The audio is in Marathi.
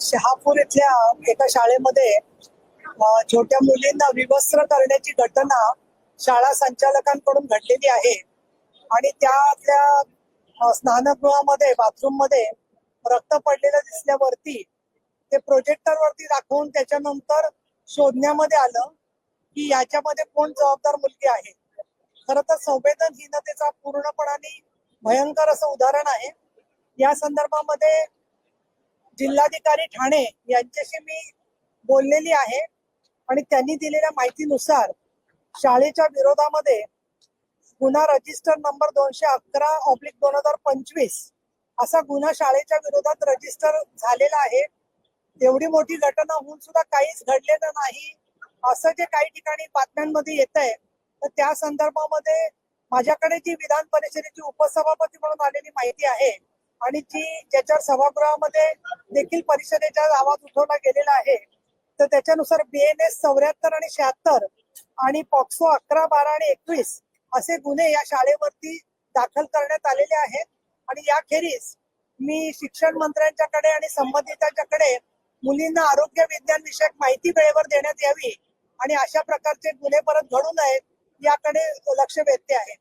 शहापूर इथल्या एका शाळेमध्ये छोट्या मुलींना विवस्त्र करण्याची घटना शाळा संचालकांकडून घडलेली आहे. आणि त्यातल्या स्नानगृहामध्ये बाथरूममध्ये रक्त पडलेलं दिसल्यावरती ते प्रोजेक्टर वरती दाखवून त्याच्यानंतर शोधण्यामध्ये आलं की याच्यामध्ये कोण जबाबदार मुलगी आहे. खर तर संवेदनहीनतेचा पूर्णपणाने भयंकर असं उदाहरण आहे. या संदर्भामध्ये जिल्हाधिकारी ठाणे यांच्याशी मी बोललेली आहे आणि त्यांनी दिलेल्या माहितीनुसार शाळेच्या विरोधामध्ये गुन्हा रजिस्टर नंबर दोनशे अकरा ऑब्लिक दोन हजार पंचवीस असा गुन्हा शाळेच्या विरोधात रजिस्टर झालेला आहे. एवढी मोठी घटना होऊन सुद्धा काहीच घडलेलं नाही असं जे काही ठिकाणी बातम्यांमध्ये येत आहे तर त्या संदर्भामध्ये माझ्याकडे जी विधान परिषदेची उपसभापती म्हणून आलेली माहिती आहे आणि जी ज्याच्यावर सभागृहामध्ये देखील परिषदेचा आवाज उठवला गेलेला आहे तर त्याच्यानुसार बीएनएस चौऱ्याहत्तर आणि शहात्तर आणि पॉक्सो अकरा बारा आणि एकवीस असे गुन्हे या शाळेवरती दाखल करण्यात आलेले आहेत. आणि याखेरीज मी शिक्षण मंत्र्यांच्याकडे आणि संबंधितांच्याकडे मुलींना आरोग्य विज्ञान विषयक माहिती वेळेवर देण्यात यावी आणि अशा प्रकारचे गुन्हे परत घडू नयेत याकडे लक्ष वेधते आहे.